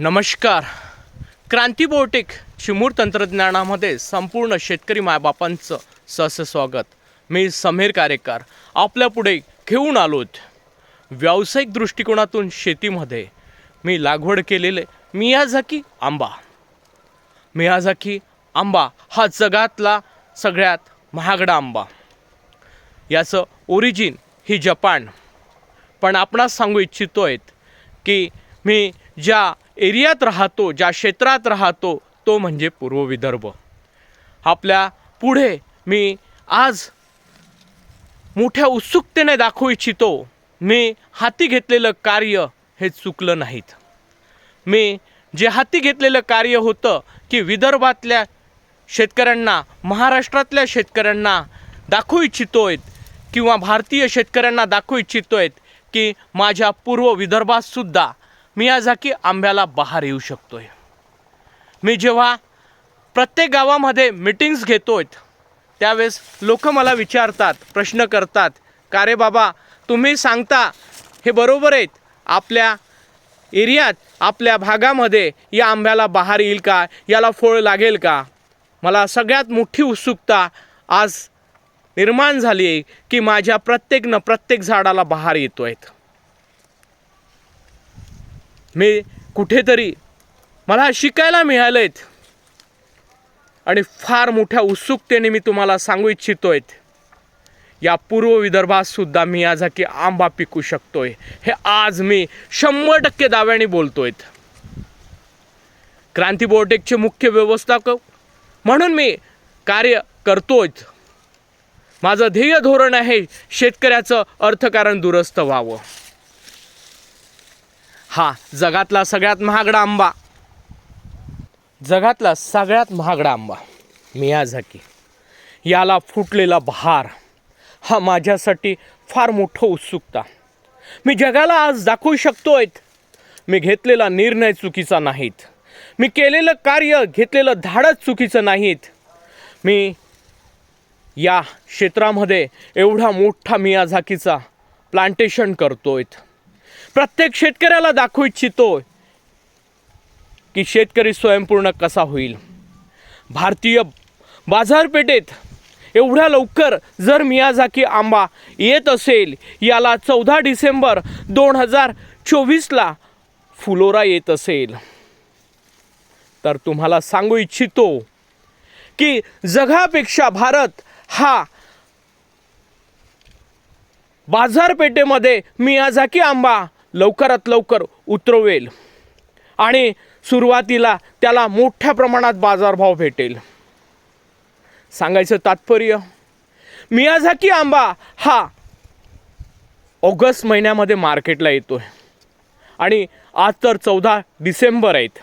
नमस्कार. क्रांती बोटेक चिमूर तंत्रज्ञानामध्ये संपूर्ण शेतकरी मायबापांचं सहस स्वागत. मी समीर कार्यकार आपल्यापुढे घेऊन आलोत. व्यावसायिक दृष्टिकोनातून शेतीमध्ये मी लागवड केलेले मियाझाकी आंबा. मियाझाकी आंबा हा जगातला सगळ्यात महागडा आंबा. याचं ओरिजिन ही जपान. पण आपणास सांगू इच्छितो आहेत की मी ज्या एरियात राहतो ज्या क्षेत्रात राहतो तो म्हणजे पूर्व विदर्भ. आपल्या पुढे मी आज मोठ्या उत्सुकतेने दाखवू इच्छितो मी हाती घेतलेलं कार्य हे चुकलं नाहीत. मी जे हाती घेतलेलं कार्य होतं की विदर्भातल्या शेतकऱ्यांना महाराष्ट्रातल्या शेतकऱ्यांना दाखवू इच्छितोय किंवा भारतीय शेतकऱ्यांना दाखवू इच्छितोय की माझ्या पूर्व विदर्भातसुद्धा मी मियाझाकी आंब्याला बहार येऊ शकतोय. मी जेव्हा प्रत्येक गावामध्ये मिटिंग्स घेतोय त्यावेळेस लोक मला विचारतात प्रश्न करतात का रे बाबा तुम्ही सांगता हे बरोबर आहेत. आपल्या एरियात आपल्या भागामध्ये या आंब्याला बहार येईल का? याला फळ लागेल का? मला सगळ्यात मोठी उत्सुकता आज निर्माण झाली आहे की माझ्या प्रत्येकनं प्रत्येक झाडाला बहार येतो आहेत मी कुठेतरी मला शिकायला मिळालेत आणि फार मोठ्या उत्सुकतेने मी तुम्हाला सांगू इच्छितो आहे या पूर्व विदर्भात सुद्धा मी आज की आंबा पिकू शकतोय. हे आज मी शंभर टक्के दाव्याने बोलतोय क्रांती बोर्टेकचे मुख्य व्यवस्थापक म्हणून मी कार्य करतोय माझं ध्येय धोरण आहे शेतकऱ्याचं अर्थकारण दुरुस्त व्हावं. हा जगातला सगळ्यात महागडा आंबा. जगातला सगळ्यात महागडा आंबा मियाझाकी. याला फुटलेला बहार हा माझ्यासाठी फार मोठं उत्सुकता. मी जगाला आज दाखवू शकतोय मी घेतलेला निर्णय चुकीचा नाहीत. मी केलेलं कार्य घेतलेलं धाडच चुकीचं नाहीत. मी या क्षेत्रामध्ये एवढा मोठा मियाझाकीचा प्लांटेशन करतोय प्रत्येक शेतकऱ्याला दाखवू इच्छितो की शेतकरी स्वयंपूर्ण कसा होईल. भारतीय बाजारपेठेत एवढ्या लवकर जर मियाझाकी आंबा येत असेल याला चौदा डिसेंबर दोन हजार चोवीसला फुलोरा येत असेल. तर तुम्हाला सांगू इच्छितो की जगापेक्षा भारत हा बाजारपेठेमध्ये मियाझाकी आंबा लवकरात लवकर उतरवेल. आणि सुरुवातीला त्याला मोठ्या प्रमाणात बाजारभाव भेटेल. सांगायचं तात्पर्य मियाझाकी आंबा हा ऑगस्ट महिन्यामध्ये मार्केटला येतो आहे आणि आज तर चौदा डिसेंबर आहेत.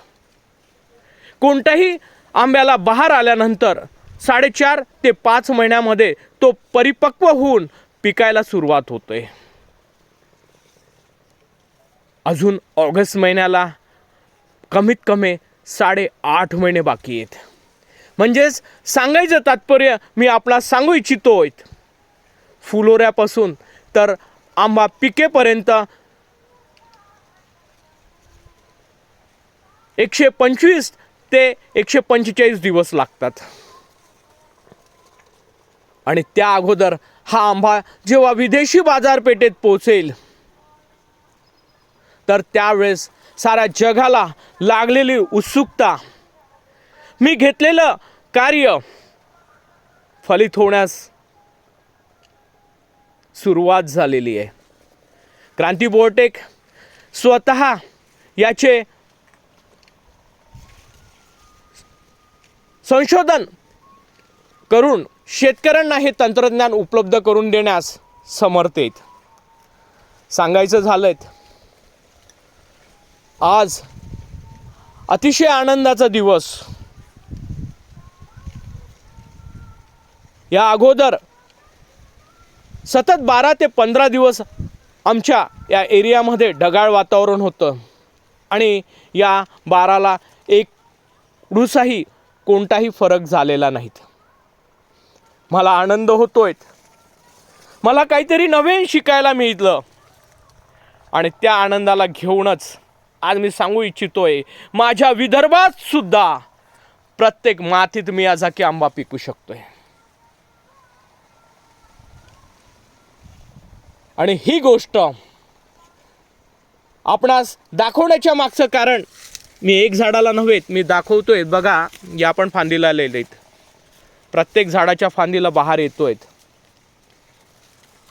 कोणत्याही आंब्याला बहार आल्यानंतर साडेचार ते पाच महिन्यामध्ये तो परिपक्व होऊन पिकायला सुरुवात होते अजून ऑगस्ट महिन्याला कमीत कमी साडेआठ महिने बाकी आहेत. म्हणजेच सांगायचं तात्पर्य मी आपला सांगू इच्छितो फुलोऱ्यापासून तर आंबा पिकेपर्यंत एकशे पंचवीस ते एकशे पंचेचाळीस दिवस लागतात. आणि त्या अगोदर हा आंबा जेव्हा विदेशी बाजारपेठेत पोचेल तर त्यावेळेस साऱ्या जगाला लागलेली उत्सुकता. मी घेतलेलं कार्य फलित होण्यास सुरुवात झालेली आहे. क्रांती बोर्टेक स्वतः याचे संशोधन करून शेतकऱ्यांना हे तंत्रज्ञान उपलब्ध करून देण्यास समर्थ आहेत. सांगायचं झालंय आज अतिशय आनंदाचा दिवस. या अगोदर सतत बारा ते पंधरा दिवस आमच्या या एरियामध्ये ढगाळ वातावरण होतं. आणि या बाराला एक रुसाही कोणताही फरक झालेला नाहीत. मला आनंद होतोय. मला काहीतरी नवीन शिकायला मिळतं. आणि त्या आनंदाला घेऊनच आज मी सांगू इच्छितोय माझ्या विदर्भात सुद्धा प्रत्येक मातीत मी मियाझाकी आंबा पिकू शकतोय. आणि ही गोष्ट आपणास दाखवण्याच्या मागचं कारण मी एक झाडाला नव्हेत मी दाखवतोय. बघा या पण फांदीला आलेले प्रत्येक झाडाच्या फांदीला बहार येतोय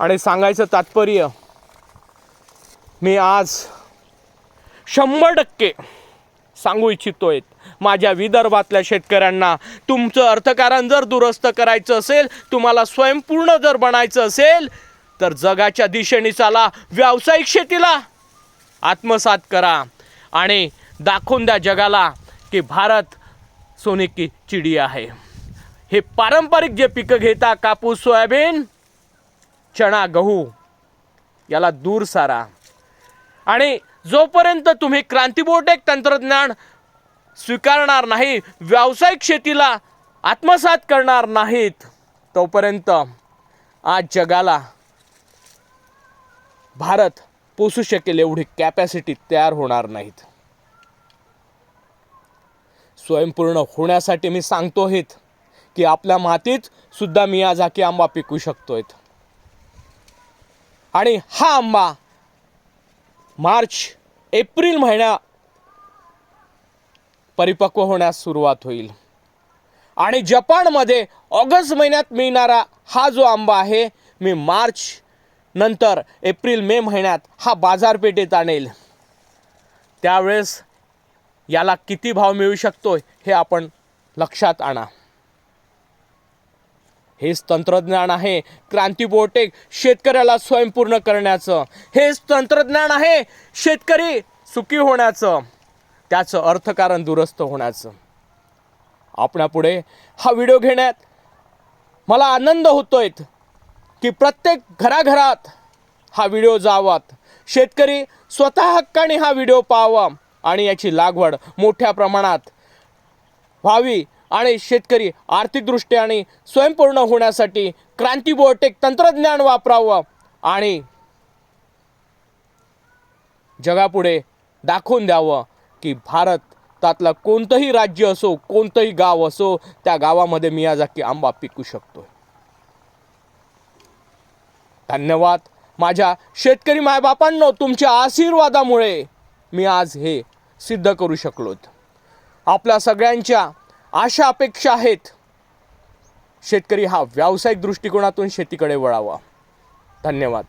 आणि सांगायचं तात्पर्य मी आज शंभर टक्के सांगू इच्छितोय माझ्या विदर्भातल्या शेतकऱ्यांना तुमचं अर्थकारण जर दुरुस्त करायचं असेल तुम्हाला स्वयंपूर्ण जर बनायचं असेल तर जगाच्या दिशेने चाला व्यावसायिक शेतीला आत्मसात करा आणि दाखवून द्या जगाला की भारत सोने की चिडी आहे. हे पारंपरिक जे पिकं घेता कापूस सोयाबीन चणा गहू याला दूर सारा. आणि जोपर्यंत तुम्ही क्रांतीबोटेक तंत्रज्ञान स्वीकारणार नाही व्यावसायिक शेतीला आत्मसात करणार नाहीत तोपर्यंत आज जगाला भारत पोसू शकेल एवढी कॅपॅसिटी तयार होणार नाहीत. स्वयंपूर्ण होण्यासाठी मी सांगतो हेत की आपल्या मातीत सुद्धा मियाझाकी आंबा पिकू शकतोय आणि हा आंबा मार्च एप्रिल महिन्या परिपक्व होण्यास सुरुवात होईल. आणि जपानमध्ये ऑगस्ट महिन्यात मिळणारा हा जो आंबा आहे मी मार्च नंतर एप्रिल मे महिन्यात हा बाजारपेठेत आणेल. त्यावेळेस याला किती भाव मिळू शकतो हे आपण लक्षात आणा. हेच तंत्रज्ञान आहे. क्रांतीबोटेक शेतकऱ्याला स्वयंपूर्ण करण्याचं. हेच तंत्रज्ञान आहे शेतकरी सुखी होण्याचं. त्याचं अर्थकारण दुरुस्त होण्याचं. आपणापुढे हा व्हिडिओ घेण्यात मला आनंद होतोय की प्रत्येक घराघरात हा व्हिडिओ जावात. शेतकरी स्वतः हक्काने हा व्हिडिओ पाहावा आणि याची लागवड मोठ्या प्रमाणात व्हावी. आणि शेतकरी आर्थिकदृष्ट्या आणि स्वयंपूर्ण होण्यासाठी क्रांतीबोटेक तंत्रज्ञान वापरावं आणि जगापुढे दाखवून द्यावं की भारतातलं कोणतंही राज्य असो कोणतंही गाव असो त्या गावामध्ये मियाजाकी आंबा पिकू शकतो धन्यवाद. माझ्या शेतकरी मायबापांनो तुमच्या आशीर्वादामुळे मी आज हे सिद्ध करू शकलोत. आपल्या सगळ्यांच्या अशा अपेक्षा आहेत. शेतकरी हा व्यावसायिक दृष्टिकोनातून शेतीकडे वळावा. धन्यवाद.